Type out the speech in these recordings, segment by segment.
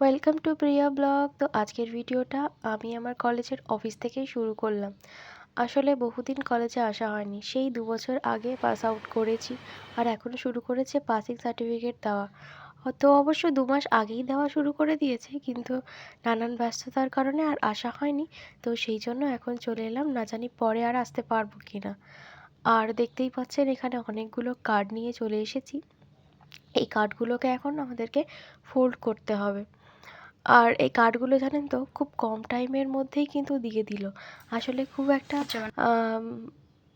Welcome to Priya blog তো আজকের ভিডিওটা আমি আমার কলেজের অফিস থেকেই শুরু করলাম। আসলে বহুদিন কলেজে আসা হয়নি, সেই দু বছর আগে পাস আউট করেছি আর এখন শুরু করেছে পাসিং সার্টিফিকেট দেওয়া। তো অবশ্য দু মাস আগেই দেওয়া শুরু করে দিয়েছে, কিন্তু নানান ব্যস্ততার কারণে আর আসা হয়নি। তো সেই জন্য এখন চলে এলাম, না জানি পরে আর আসতে পারব কি না আর দেখতেই পাচ্ছেন, এখানে অনেকগুলো কার্ড নিয়ে চলে এসেছি। এই কার্ডগুলোকে এখন আমাদেরকে ফোল্ড করতে হবে। আর এই কার্ডগুলো জানেন তো খুব কম টাইমের মধ্যেই কিন্তু দিয়ে দিল। আসলে খুব একটা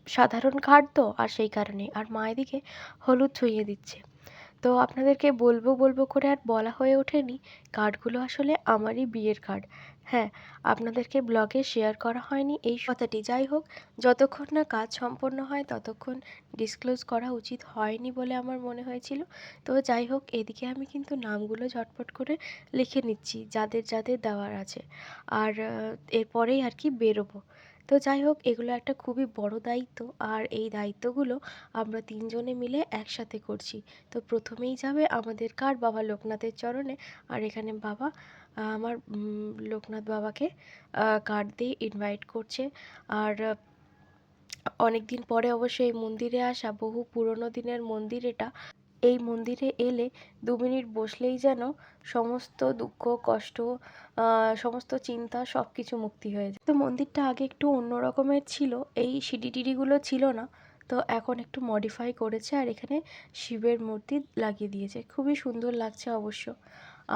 সাধারণ কার্ড তো আর সেই কারণে। আর মা এদিকে হলুদ ছুঁয়ে দিচ্ছে। তো আপনাদেরকে বলব বলব করে আর বলা হয়ে ওঠেনি কার্ডগুলো আসলে আমারই বিয়ের কার্ড। হ্যাঁ আপনাদেরকে ব্লগে শেয়ার করা হয়নি এই কথাটি। যাই হোক, যতক্ষণ না কাজ সম্পন্ন হয়, ততক্ষণ ডিসক্লোজ করা উচিত হয়নি বলে আমার মনে হয়েছিল। তো যাই হোক, এদিকে আমি কিন্তু নামগুলো ঝটপট করে লিখে নিচ্ছি, যাদের যাদের দেওয়ার আছে। আর এরপরেই আর কি বেরোবো। তো যাই হোক, এগুলো একটা খুবই বড় দায়িত্ব। আর এই দায়িত্বগুলো আমরা তিনজনে মিলে একসাথে করছি। তো প্রথমেই যাবে আমাদের কার বাবা লোকনাথের চরণে। আর এখানে বাবা, আমার লোকনাথ বাবাকে কার্ড দিয়ে ইনভাইট করছে। আর অনেক দিন পরে অবশ্য এই মন্দিরে আসা, বহু পুরনো দিনের মন্দির এটা। এই মন্দিরে এলে দু মিনিট বসলেই যেন সমস্ত দুঃখ, কষ্ট সমস্ত চিন্তা সব কিছু মুক্তি হয়ে যায়। তো মন্দিরটা আগে একটু অন্য রকমের ছিল, এই সিঁড়ি টিড়িগুলো ছিল না। তো এখন একটু মডিফাই করেছে আর এখানে শিবের মূর্তি লাগিয়ে দিয়েছে। খুবই সুন্দর লাগছে অবশ্য।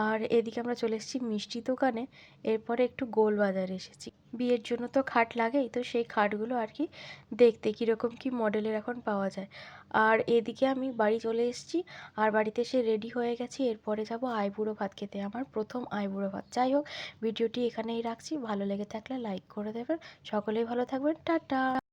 আর এদিকে আমরা চলে এসেছি মিষ্টি দোকানে। এরপরে একটু গোল বাজারে এসেছি। বিয়ের জন্য তো খাট লাগেই, তো সেই খাটগুলো আর কি দেখতে কীরকম কী মডেলের এখন পাওয়া যায়। আর এদিকে আমি বাড়ি চলে এসেছি আর বাড়িতে এসে রেডি হয়ে গেছি। এরপরে যাব আইবুড়ো ভাত খেতে, আমার প্রথম আইবুড়ো ভাত। যাই হোক, ভিডিওটি এখানেই রাখছি। ভালো লেগে থাকলে লাইক করে দেবেন। সকলেই ভালো থাকবেন। টাটা!